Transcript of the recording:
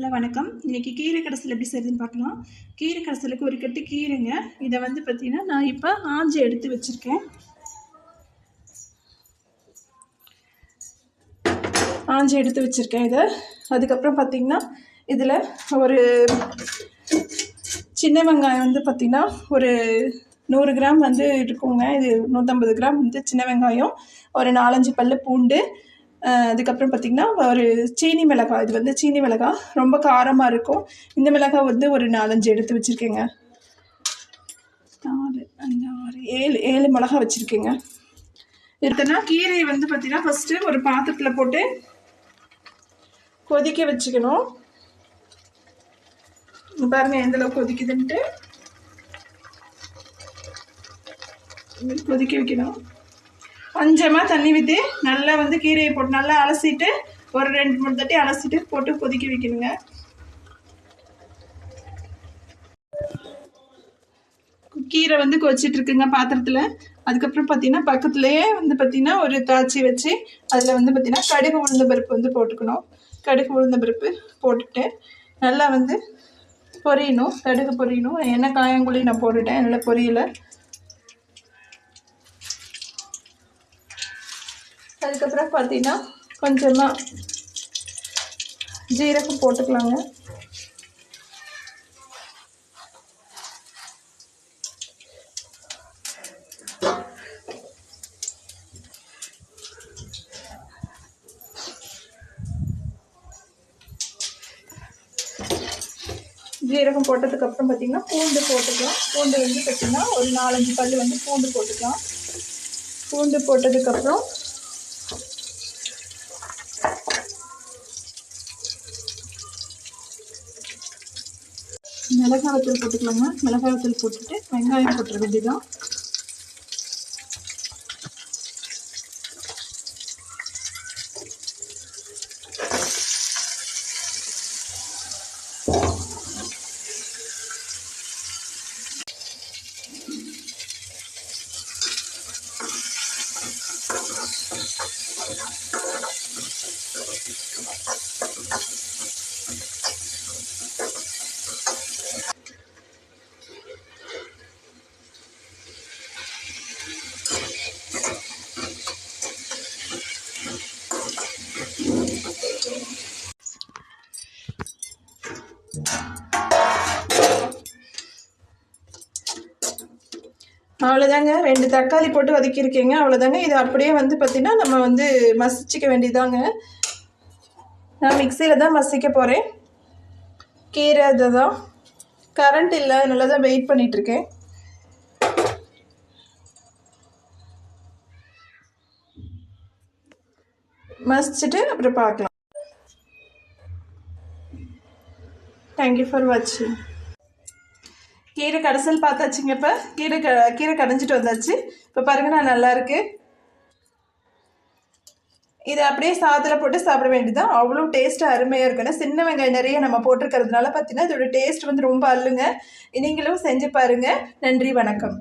Hello வணக்கம். இன்றைக்கி கீரை கடைசல் எப்படி செய்யுதுன்னு பார்க்கலாம். கீரை கடைசலுக்கு ஒரு கட்டு கீரைங்க. இதை வந்து பார்த்திங்கன்னா நான் இப்போ ஆஞ்சி எடுத்து வச்சுருக்கேன். ஆஞ்சி எடுத்து வச்சுருக்கேன் இதை. அதுக்கப்புறம் பார்த்திங்கன்னா இதில் ஒரு சின்ன வெங்காயம் வந்து பார்த்திங்கன்னா ஒரு நூறு கிராம் வந்து இருக்குங்க. இது நூற்றம்பது கிராம் வந்து சின்ன வெங்காயம். ஒரு நாலஞ்சு பல் பூண்டு அதுக்கப்புறம் பார்த்திங்கன்னா ஒரு சீனி மிளகாய் இது வந்து சீனி மிளகாய் ரொம்ப காரமாக இருக்கும். இந்த மிளகாய் வந்து ஒரு நாலஞ்சு எடுத்து வச்சுருக்கேங்க. நாலு அஞ்சு ஆறு ஏழு ஏழு மிளகாய் வச்சுருக்கேங்க. எடுத்தனா கீரையை வந்து பார்த்திங்கன்னா ஃபஸ்ட்டு ஒரு பாத்திரத்தில் போட்டு கொதிக்க வச்சுக்கணும். பாருங்கள் எந்தளவுக்கு எந்த அளவுக்கு கொதிக்குதுன்ட்டு. கொதிக்க வைக்கணும். கொஞ்சமாக தண்ணி ஊற்றி நல்லா வந்து கீரையை போட்டு நல்லா அலசிட்டு ஒரு ரெண்டு மூணு தட்டி அலசிட்டு போட்டு கொதிக்க வைக்கணுங்க. கீரை வந்து கொச்சிட்டு இருக்குங்க பாத்திரத்தில். அதுக்கப்புறம் பார்த்தீங்கன்னா பக்கத்துலேயே வந்து பார்த்தீங்கன்னா ஒரு தாச்சி வச்சு அதில் வந்து பார்த்தீங்கன்னா கடுகு உளுந்த பருப்பு வந்து போட்டுக்கணும். கடுகு உளுந்த பருப்பு போட்டுட்டு நல்லா வந்து பொரியணும் கடுகு பொரியணும். எண்ணெய் காயங்குழி நான் போட்டுட்டேன் நல்லா பொரியலை. அதுக்கப்புறம் பார்த்தீங்கன்னா கொஞ்சமாக ஜீரகம் போட்டுக்கலாங்க. ஜீரகம் போட்டதுக்கப்புறம் பார்த்தீங்கன்னா பூண்டு போட்டுக்கலாம். பூண்டு வந்து பார்த்திங்கன்னா ஒரு நாலஞ்சு பல் வந்து பூண்டு போட்டுக்கலாம். பூண்டு போட்டதுக்கப்புறம் மிளகாய் வத்தல் போட்டுக்கலாங்க. மிளகாய் வத்தல் போட்டுட்டு வெங்காயம் போட்டுற வேண்டியதான் அவ்வளோதாங்க ரெண்டு தக்காளி போட்டு வதக்கியிருக்கேங்க. அவ்வளோதாங்க இது அப்படியே வந்து பார்த்திங்கன்னா நம்ம வந்து மசிச்சிக்க வேண்டியதாங்க நான் மிக்சியில் தான் மசிக்க போகிறேன் கீரை அதுதான். கரண்ட் இல்லை. அதனால தான் வெயிட் பண்ணிகிட்ருக்கேன் மசிச்சுட்டு அப்புறம் பார்க்கலாம். தேங்க்யூ ஃபார் வாட்சிங் கீரை கடைசல் பார்த்தாச்சுங்க இப்போ. கீரை க கீரை கடைஞ்சிட்டு வந்தாச்சு. இப்போ பாருங்கள் நான் நல்லாயிருக்கு இதை அப்படியே சாதத்தில் போட்டு சாப்பிட வேண்டியதான் அவ்வளோ டேஸ்ட்டாக அருமையாக இருக்குன்னா. சின்ன வெங்காயம் நிறைய நம்ம போட்டிருக்கிறதுனால பார்த்தீங்கன்னா இதோட டேஸ்ட் வந்து ரொம்ப அல்லுங்க நீங்களும் செஞ்சு பாருங்கள் நன்றி வணக்கம்.